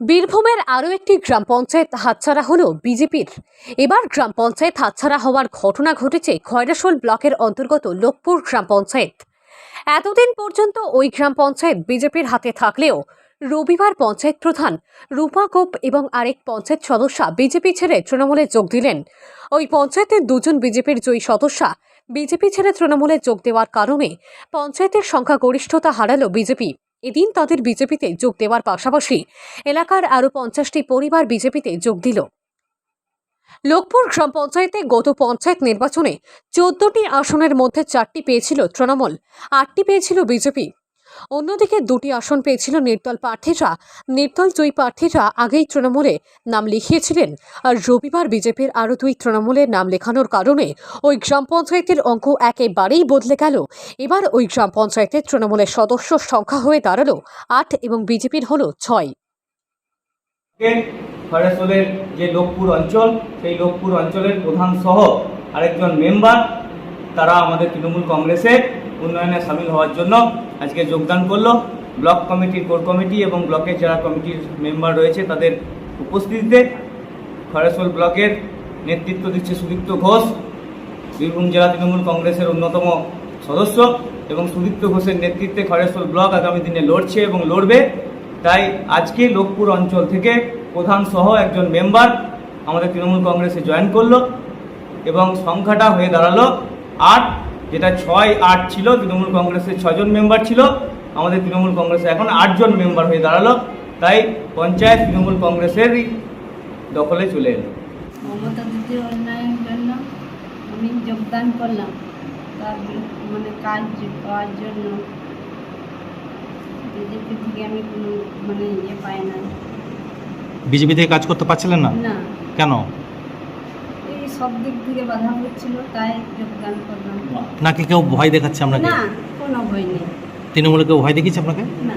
বীরভূমের আরও একটি গ্রাম পঞ্চায়েত হাতছাড়া হলো বিজেপির। এবার গ্রাম পঞ্চায়েত হাতছাড়া হওয়ার ঘটনা ঘটেছে খয়রাশোল ব্লকের অন্তর্গত লোকপুর গ্রাম পঞ্চায়েত। এতদিন পর্যন্ত ওই গ্রাম পঞ্চায়েত বিজেপির হাতে থাকলেও রবিবার পঞ্চায়েত প্রধান রূপা গোপ এবং আরেক পঞ্চায়েত সদস্যা বিজেপি ছেড়ে তৃণমূলে যোগ দিলেন। ওই পঞ্চায়েতের দুজন বিজেপির জয়ী সদস্যা বিজেপি ছেড়ে তৃণমূলে যোগ দেওয়ার কারণে পঞ্চায়েতের সংখ্যাগরিষ্ঠতা হারালো বিজেপি। এদিন তাদের বিজেপিতে যোগ দেওয়ার পাশাপাশি এলাকার আরও পঞ্চাশটি পরিবার বিজেপিতে যোগ দিল। লোকপুর গ্রাম পঞ্চায়েতে গত পঞ্চায়েত নির্বাচনে চোদ্দটি আসনের মধ্যে চারটি পেয়েছিল তৃণমূল, আটটি পেয়েছিল বিজেপি। অন্যদিকে দুটি আসন পেয়েছিল নির্দল প্রার্থীরা। নির্দল জয়ী প্রার্থীরা আগেই তৃণমূলে নাম লিখিয়েছিলেন। আর রবিবার বিজেপির আরও দুই তৃণমূলের নাম লেখানোর কারণে ওই গ্রাম পঞ্চায়েতের অঙ্ক একেবারেই বদলে গেল। এবার ওই গ্রাম পঞ্চায়েতের তৃণমূলের সদস্য সংখ্যা হয়ে দাঁড়াল আট এবং বিজেপির হলো ছয়। কে যে লোকপুর অঞ্চল, সেই লোকপুর অঞ্চলের প্রধান সহ আরেকজন মেম্বার, তারা আমাদের তৃণমূল কংগ্রেসের। উন্নয়নে সামিল হওয়ার জন্য আজকে যোগদান করল। ব্লক কমিটির কোর কমিটি এবং ব্লকের যারা কমিটির মেম্বার রয়েছে তাদের উপস্থিতিতে। খয়রাসোল ব্লকের নেতৃত্ব দিচ্ছে সুদীপ্ত ঘোষ। বীরভূম জেলা তৃণমূল কংগ্রেসের অন্যতম সদস্য এবং সুদীপ্ত ঘোষের নেতৃত্বে খয়রাসোল ব্লক আগামী দিনে লড়ছে এবং লড়বে। তাই আজকে লোকপুর অঞ্চল থেকে প্রধান সহ একজন মেম্বার আমাদের তৃণমূল কংগ্রেসে জয়েন করল এবং সংখ্যাটা হয়ে দাঁড়াল আট। যেটা ছয় আট ছিল তৃণমূল কংগ্রেসের ছজন মেম্বার ছিল আমাদের তৃণমূল কংগ্রেসে এখন আটজন মেম্বার হয়ে দাঁড়াল তাই পঞ্চায়েত তৃণমূল কংগ্রেসেরই দখলে চলে এলো। মমতা দিদির উন্নয়নের জন্য আমি যোগদান করলাম। তার বি- মানে কাজ পাওয়ার জন্য বিজেপি থেকে আমি কোনো মানে ইয়ে পাই না। বিজেপি থেকে কাজ করতে পারছিলেন না। কেন? সব দিক থেকে বাধা হচ্ছিল তাই যোগদান করলাম। নাকি কেউ ভয় দেখাচ্ছে আপনাকে? না কোনো ভয় নেই। তৃণমূলে কেউ ভয় দেখিয়েছে আপনাকে? না।